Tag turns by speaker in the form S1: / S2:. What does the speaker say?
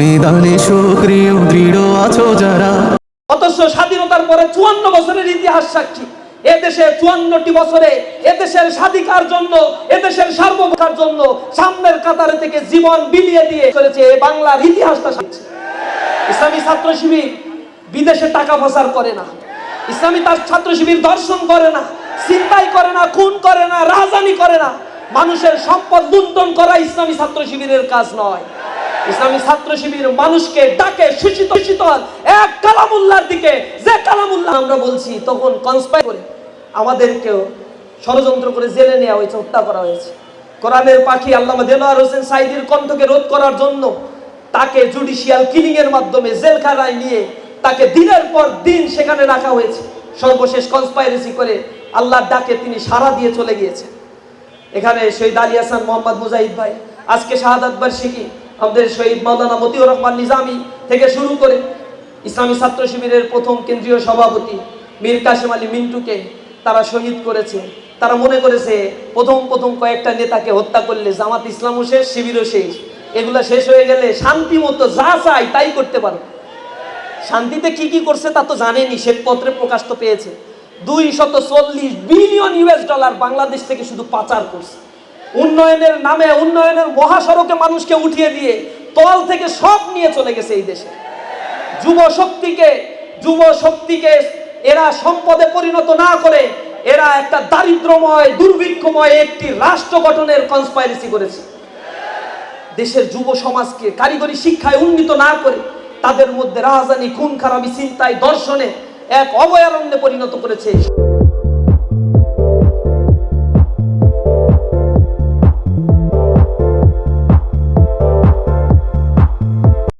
S1: ময়দানে সক্রিয় দৃঢ় আছো যারা। অথচ স্বাধীনতার পরে চুয়ান্ন বছরের ইতিহাস সাক্ষী। চুয়ান্নটি বছরে স্বাধিকার জন্য জন্য সামনের কাতারে থেকে জীবন বিলিয়ে দিয়ে চলেছে বাংলার ইতিহাসটা সাক্ষী। ইসলামী ছাত্র শিবির বিদেশে টাকা প্রচার করে না। ইসলামী তার ছাত্র শিবির দর্শন করে না চিন্তাই করে না, খুন করে না রাজানি করে না। মানুষের সম্পদ লুণ্ঠন করা ইসলামী ছাত্র শিবিরের কাজ নয়। ইসলামী ছাত্র শিবির মানুষকে ডাকে, সূচিত শীতল এক কালামুল্লাহর দিকে, যে কালামুল্লাহ আমরা বলছি, তখন কনস্পাই করে আমাদেরকেও ষড়যন্ত্র করে জেলে নেওয়া হয়েছে, হত্যা করা হয়েছে। কোরআনের পাখি আল্লামা দেলোয়ার হোসেন সাইদির কণ্ঠকে রোধ করার জন্য তাকে জুডিশিয়াল কিলিং এর মাধ্যমে জেলখানায় নিয়ে তাকে দিনের পর দিন সেখানে রাখা হয়েছে। সর্বশেষ কনস্পাইরেসি করে আল্লাহর ডাকে তিনি সারা দিয়ে চলে গিয়েছেন। এখানে শহীদ আলী হাসান মোহাম্মদ মুজাহিদ ভাই, আজকে শাহাদাত বার্ষিকী। আমাদের শহীদ মাওলানা মতিউর রহমান নিজামি থেকে শুরু করে ইসলামী ছাত্র শিবিরের প্রথম কেন্দ্রীয় সভাপতি মীর কাশেম আলী মিন্টুকে তারা শহীদ করেছে। তারা মনে করেছে প্রথম প্রথম কয়েকটা নেতাকে হত্যা করলে জামাত ইসলামও শেষ, শিবিরও শেষ। এগুলো শেষ হয়ে গেলে শান্তি মতো যা চাই তাই করতে পারবে শান্তিতে কি কি করছে তা তো জানেনি, শ্বেতপত্রে প্রকাশ তো পেয়েছে। দুই শত চল্লিশ বিলিয়ন ইউএস ডলার বাংলাদেশ থেকে শুধু পাচার করছে। উন্নয়নের নামে, উন্নয়নের মহাসড়কে মানুষকে উঠিয়ে দিয়ে তল থেকে সব নিয়ে চলে গেছে এই দেশে। যুব শক্তিকে যুব শক্তিকে এরা সম্পদে পরিণত না করে এরা একটা দারিদ্রময় দুর্ভিক্ষময় একটি রাষ্ট্র গঠনের কনস্পাইরেসি করেছে। দেশের যুব সমাজকে কারিগরি শিক্ষায় উন্নীত না করে তাদের মধ্যে রাজধানী খুন খারাপি চিন্তায় দর্শনে এক অভয়ারণ্যে পরিণত করেছে